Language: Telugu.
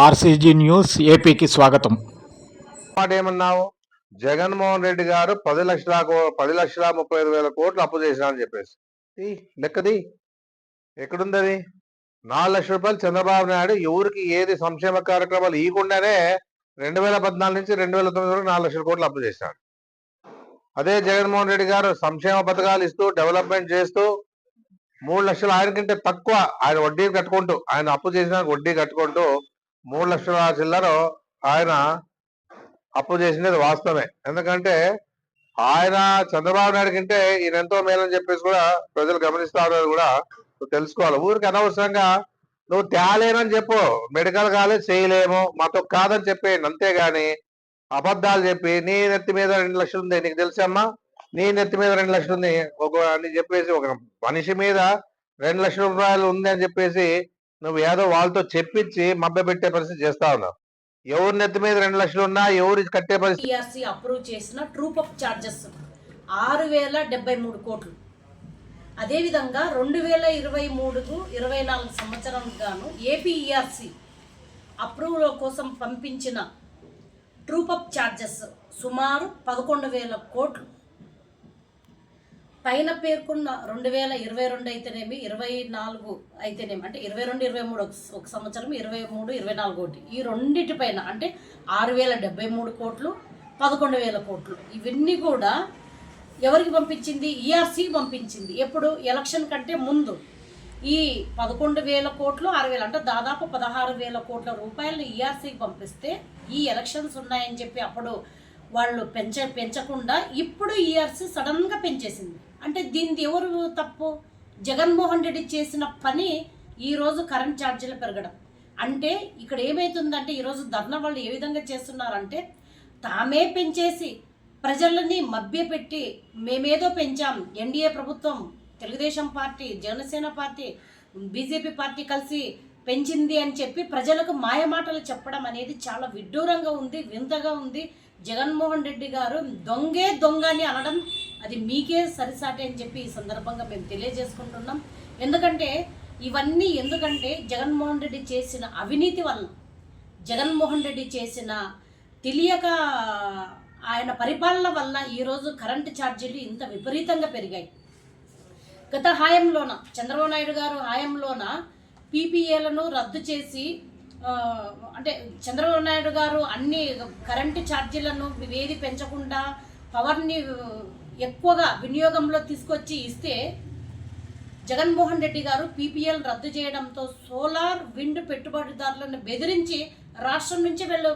ఆర్సీజీ న్యూస్ ఏపీకి స్వాగతం. మాట ఏమన్నావు జగన్మోహన్ రెడ్డి గారు పది లక్షల పది లక్షల ముప్పై ఐదు వేల కోట్లు అప్పు చేసినా అని చెప్పేసి లెక్కది? ఎక్కడుంది అది నాలుగు లక్షల రూపాయలు చంద్రబాబు నాయుడు ఎవరికి ఏది సంక్షేమ కార్యక్రమాలు ఇవ్వకుండానే రెండు వేల పద్నాలుగు నుంచి రెండు వేల తొమ్మిది వరకు నాలుగు లక్షల కోట్లు అప్పు చేసినాడు అదే జగన్మోహన్ రెడ్డి గారు సంక్షేమ పథకాలు ఇస్తూ డెవలప్మెంట్ చేస్తూ మూడు లక్షలు ఆయన కంటే తక్కువ ఆయన వడ్డీ కట్టుకుంటూ ఆయన అప్పు చేసిన వడ్డీ కట్టుకుంటూ మూడు లక్షల చిల్లర ఆయన అప్పు చేసినది వాస్తవమే. ఎందుకంటే ఆయన చంద్రబాబు నాయుడు కంటే ఈయన ఎంతో మేలని చెప్పేసి కూడా ప్రజలు గమనిస్తారు అని కూడా నువ్వు తెలుసుకోవాలి. ఊరికి అనవసరంగా నువ్వు తేలేనని చెప్పు. మెడికల్ కాలేజ్ చేయలేము. మాతో కాదని చెప్పేయండి. అంతేగాని అబద్ధాలు చెప్పి నీ నెత్తి మీద రెండు లక్షలు ఉంది. నీకు తెలుసమ్మా నీ నెత్తి మీద రెండు లక్షలు ఉంది. ఒక అని చెప్పేసి ఒక మనిషి మీద రెండు లక్షల రూపాయలు ఉంది అని చెప్పేసి నువ్వు ఏదో వాళ్ళతో చెప్పించి మభ్య పెట్టే పరిస్థితి చేస్తా ఉన్నావు. ఎవరి నెత్తి మీద రెండు లక్షలు ఉన్నా ఎవరు కట్టే పరిస్థితి అప్రూవ్ చేసిన ట్రూప్ అప్ ఛార్జెస్ ఆరు వేల డెబ్బై మూడు కోట్లు. అదేవిధంగా రెండు వేల ఇరవై మూడుకు ఇరవై నాలుగు సంవత్సరం గాను ఏపీఈఆర్సి అప్రూవల్ కోసం పంపించిన ట్రూప్ అప్ ఛార్జెస్ సుమారు పదకొండు వేల కోట్లు. పైన పేర్కొన్న రెండు వేల ఇరవై రెండు అయితేనేమి ఇరవై నాలుగు అయితేనేమి అంటే ఇరవై రెండు ఇరవై మూడు ఒక సంవత్సరం ఇరవై మూడు ఇరవై నాలుగు ఒకటి ఈ రెండిటి పైన అంటే ఆరు వేల డెబ్బై మూడు కోట్లు పదకొండు వేల కోట్లు. ఇవన్నీ కూడా ఎవరికి పంపించింది? ఈఆర్సీ పంపించింది. ఎప్పుడు? ఎలక్షన్ కంటే ముందు. ఈ పదకొండు వేల కోట్లు ఆరు వేలు అంటే దాదాపు పదహారు వేల కోట్ల రూపాయలు ఈఆర్సీకి పంపిస్తే ఈ ఎలక్షన్స్ ఉన్నాయని చెప్పి అప్పుడు వాళ్ళు పెంచ పెంచకుండా ఇప్పుడు ఇయర్స్ సడన్గా పెంచేసింది. అంటే దీనిది ఎవరు తప్పు? జగన్మోహన్ రెడ్డి చేసిన పని ఈరోజు కరెంట్ ఛార్జీలు పెరగడం. అంటే ఇక్కడ ఏమవుతుందంటే ఈరోజు ధర్నా వాళ్ళు ఏ విధంగా చేస్తున్నారంటే తామే పెంచేసి ప్రజలని మభ్యపెట్టి మేమేదో పెంచాం. ఎన్డీఏ ప్రభుత్వం Telugu Desam party Janasena party BJP party కలిసి పెంచింది అని చెప్పి ప్రజలకు మాయమాటలు చెప్పడం అనేది చాలా విడ్డూరంగా ఉంది వింతగా ఉంది. జగన్మోహన్ రెడ్డి గారు దొంగే దొంగ అని అనడం అది మీకే సరిసాటి అని చెప్పి ఈ సందర్భంగా మేము తెలియజేసుకుంటున్నాం. ఎందుకంటే ఇవన్నీ ఎందుకంటే జగన్మోహన్ రెడ్డి చేసిన అవినీతి వల్ల జగన్మోహన్ రెడ్డి చేసిన తెలియక ఆయన పరిపాలన వల్ల ఈరోజు కరెంటు ఛార్జీలు ఇంత విపరీతంగా పెరిగాయి. గత హాయంలోన చంద్రబాబు నాయుడు గారు హాయంలోన పీపీఏలను రద్దు చేసి అంటే చంద్రబాబు నాయుడు గారు అన్ని కరెంటు ఛార్జీలను ఏది పెంచకుండా పవర్ని ఎక్కువగా వినియోగంలో తీసుకొచ్చి ఇస్తే జగన్మోహన్ రెడ్డి గారు పీపీఎల్ రద్దు చేయడంతో సోలార్ విండ్ పెట్టుబడిదారులను బెదిరించి రాష్ట్రం నుంచి వెళ్ళ